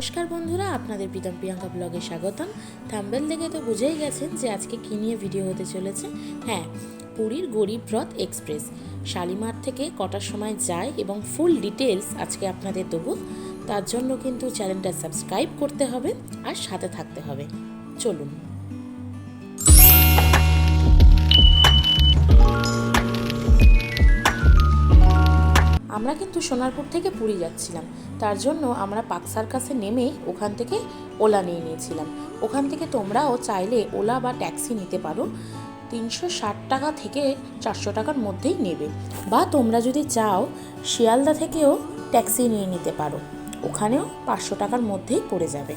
নমস্কার বন্ধুরা, আপনাদের প্রীতম প্রিয়াঙ্কা ব্লগে স্বাগতম। থাম্বেল দেখে তো বুঝেই গেছেন যে আজকে কী নিয়ে ভিডিও হতে চলেছে। হ্যাঁ পুরীর গরিব রথ এক্সপ্রেস। শালিমার থেকে কটার সময় যায় এবং ফুল ডিটেলস আজকে আপনাদের দেবো। তার জন্য কিন্তু চ্যানেলটা সাবস্ক্রাইব করতে হবে আর সাথে থাকতে হবে। চলুন। সোনারপুর থেকে পুরী যাচ্ছিলাম। তার জন্য আমরা পাক সার্কাসে নেমে ওখান থেকে ওলা নিয়ে নিয়েছিলাম। ওখান থেকে তোমরাও চাইলে ওলা বা ট্যাক্সি নিতে পারো। তিনশো ষাট টাকা থেকে চারশো টাকার মধ্যেই নেবে। বা তোমরা যদি চাও, শিয়ালদা থেকেও ট্যাক্সি নিয়ে নিতে পারো। ওখানেও পাঁচশো টাকার মধ্যেই পড়ে যাবে।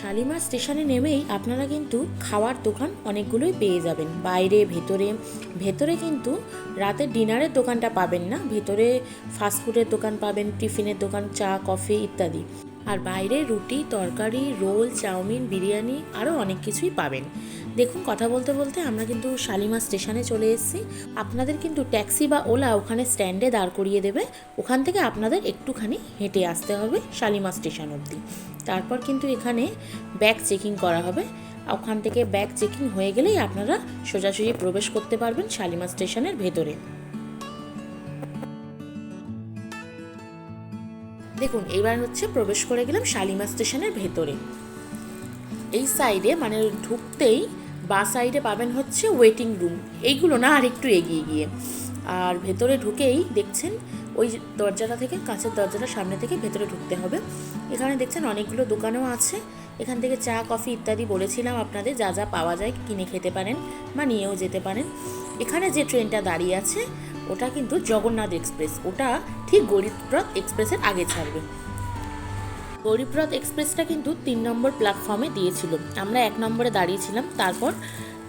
শালিমার স্টেশনে নেমেই আপনারা কিন্তু খাওয়ার দোকান অনেকগুলোই পেয়ে যাবেন। বাইরে, ভেতরে ভেতরে কিন্তু রাতে ডিনারের দোকানটা পাবেন না। ভেতরে ফাস্টফুডের দোকান পাবেন, টিফিনের দোকান, চা, কফি ইত্যাদি। আর বাইরে রুটি, তরকারি, রোল, চাউমিন, বিরিয়ানি আরও অনেক কিছুই পাবেন। দেখুন, কথা বলতে বলতে আমরা কিন্তু শালিমা স্টেশনে চলে এসেছি। আপনাদের কিন্তু ট্যাক্সি বা ওলা ওখানে স্ট্যান্ডে দাঁড় করিয়ে দেবে। ওখান থেকে আপনাদের একটুখানি হেঁটে আসতে হবে শালিমা স্টেশন অবধি। তারপর কিন্তু এখানে ব্যাগ চেকিং করা হবে। ওখান থেকে ব্যাগ চেকিং হয়ে গেলেই আপনারা সোজাসুজি প্রবেশ করতে পারবেন শালিমা স্টেশনের ভেতরে। দেখুন, এবার হচ্ছে প্রবেশ করে গেলাম শালিমা স্টেশনের ভেতরে। এই সাইডে মানে ঢুকতেই বা সাইডে পাবেন হচ্ছে ওয়েটিং রুম এইগুলো না আর একটু এগিয়ে গিয়ে। আর ভেতরে ঢুকেই দেখছেন, ওই দরজাটা থেকে, কাঁচের দরজাটা সামনে থেকে ভেতরে ঢুকতে হবে। এখানে দেখছেন অনেকগুলো দোকানও আছে। এখান থেকে চা, কফি ইত্যাদি বলেছিলাম আপনাদের, যা যা পাওয়া যায় কিনে খেতে পারেন বা নিয়েও যেতে পারেন। এখানে যে ট্রেনটা দাঁড়িয়ে আছে, ওটা কিন্তু জগন্নাথ এক্সপ্রেস। ওটা ঠিক গরিবরথ এক্সপ্রেসের আগে ছাড়বে। গরিবরথ এক্সপ্রেসটা কিন্তু তিন নম্বর প্ল্যাটফর্মে দিয়েছিল। আমরা এক নম্বরে দাঁড়িয়েছিলাম, তারপর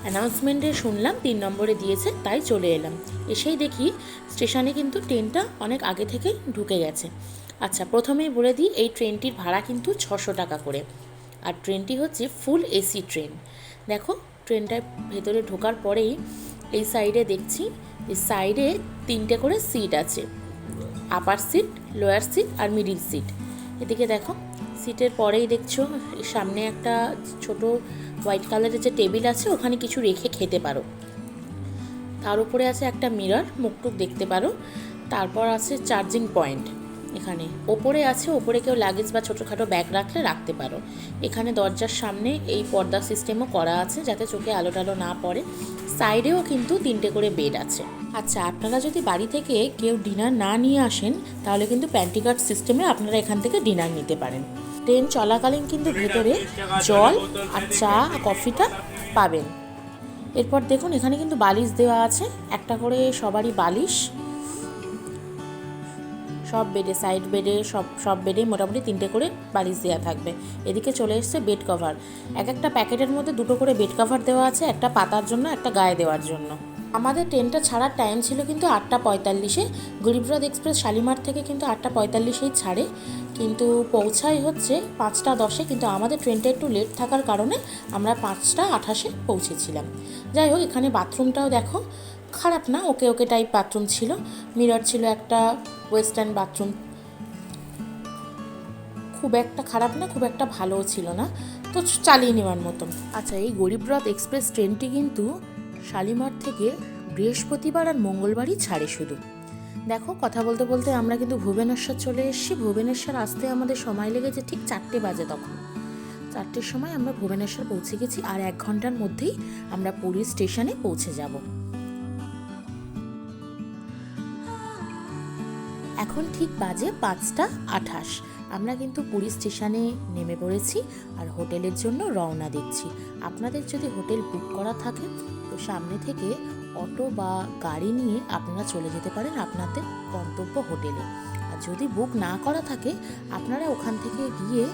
অ্যানাউন্সমেন্টে শুনলাম, তিন নম্বরে দিয়েছে, তাই চলে এলাম। এসেই দেখি স্টেশনে কিন্তু ট্রেনটা অনেক আগে থেকেই ঢুকে গেছে। আচ্ছা প্রথমেই বলে দিই, এই ট্রেনটির ভাড়া কিন্তু ছশো টাকা করে। আর ট্রেনটি হচ্ছে ফুল এসি ট্রেন দেখো ট্রেনটার ভেতরে ঢোকার পরেই এই সাইডে দেখছি, এই সাইডে তিনটে করে সিট আছে। আপার সিট লোয়ার সিট আর মিডিল সিট এদিকে দেখো, সিটের পরেই দেখছ সামনে একটা ছোট হোয়াইট কালারের যে টেবিল আছে, ওখানে কিছু রেখে খেতে পারো। তার উপরে আছে একটা মিরর, মুখটুক দেখতে পারো। তারপর আছে চার্জিং পয়েন্ট এখানে। ওপরে আছে, ওপরে কেউ লাগেজ বা ছোটোখাটো ব্যাগ রাখলে রাখতে পারো। এখানে দরজার সামনে এই পর্দা সিস্টেমও করা আছে, যাতে চোখে আলো টালো না পড়ে। সাইডেও কিন্তু তিনটে করে বেড আছে। আচ্ছা আপনারা যদি বাড়ি থেকে কেউ ডিনার না নিয়ে আসেন, তাহলে কিন্তু প্যান্টিকার্ড সিস্টেমে আপনারা এখান থেকে ডিনার নিতে পারেন। ট্রেন চলাকালীন কিন্তু ভেতরে জল আর চা, কফিটা পাবেন। এরপর দেখুন, এখানে কিন্তু বালিশ দেওয়া আছে। একটা করে সবারই বালিশ। সব বেডে সাইড বেডে, সব সব বেডে মোটামুটি তিনটে করে বালিশ দেওয়া থাকবে। এদিকে চলে এসছে বেড কভার এক একটা প্যাকেটের মধ্যে দুটো করে বেড কভার দেওয়া আছে, একটা পাতার জন্য, একটা গায়ে দেওয়ার জন্য। আমাদের ট্রেনটা ছাড়ার টাইম ছিল কিন্তু আটটা পঁয়তাল্লিশে। গরিবরথ এক্সপ্রেস শালিমার থেকে কিন্তু আটটা পঁয়তাল্লিশেই ছাড়ে। কিন্তু পৌঁছাই হচ্ছে পাঁচটা দশে, কিন্তু আমাদের ট্রেনটা একটু লেট থাকার কারণে আমরা পাঁচটা আঠাশে পৌঁছেছিলাম। যাই হোক, এখানে বাথরুমটাও দেখো, খারাপ না, ওকে ওকে টাইপ বাথরুম ছিল। মিরর ছিল একটা ওয়েস্টার্ন বাথরুম খুব একটা খারাপ না, খুব একটা ভালোও ছিল না। তো চালিয়ে নেওয়ার মতন। আচ্ছা এই গরিবরথ এক্সপ্রেস ট্রেনটি কিন্তু শালিমার থেকে বৃহস্পতিবার আর মঙ্গলবারই ছাড়ে শুধু। দেখো, কথা বলতে বলতে আমরা কিন্তু ভুবনেশ্বর চলে এসেছি। ভুবনেশ্বর আসতে আমাদের সময় লেগেছে ঠিক চারটে বাজে তখন। চারটের সময় আমরা ভুবনেশ্বর পৌঁছে গেছি আর এক ঘণ্টার মধ্যেই আমরা পুরী স্টেশনে পৌঁছে যাব। এখন ঠিক বাজে পাঁচটা আঠাশ। আমরা কিন্তু পুরী স্টেশনে নেমে পড়েছি আর হোটেলের জন্য রওনা দিচ্ছি। আপনাদের যদি হোটেল বুক করা থাকে, তো সামনে থেকে অটো বা গাড়ি নিয়ে আপনারা চলে যেতে পারেন আপনাদের গন্তব্য হোটেলে। আর যদি বুক না করা থাকে, আপনারা ওখান থেকে গিয়ে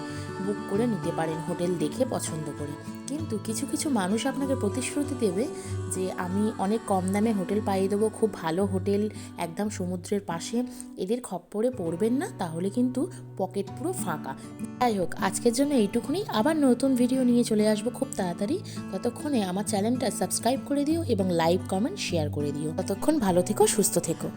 বুক করে নিতে পারেন হোটেল দেখে পছন্দ করে। কিন্তু কিছু কিছু মানুষ আপনাকে প্রতিশ্রুতি দেবে যে, আমি অনেক কম দামে হোটেল পাইয়ে দেবো, খুব ভালো হোটেল একদম সমুদ্রের পাশে, এদের খপ্পরে পড়বেন না, তাহলে কিন্তু পকেট পুরো ফাঁকা। যাই হোক, আজকের জন্য এইটুকুনি। আবার নতুন ভিডিও নিয়ে চলে আসব খুব তাড়াতাড়ি। ততক্ষণে আমার চ্যানেলটা সাবস্ক্রাইব করে দিও এবং লাইক, কমেন্ট, শেয়ার করে দিও। ততক্ষণ ভালো থেকো, সুস্থ থেকো।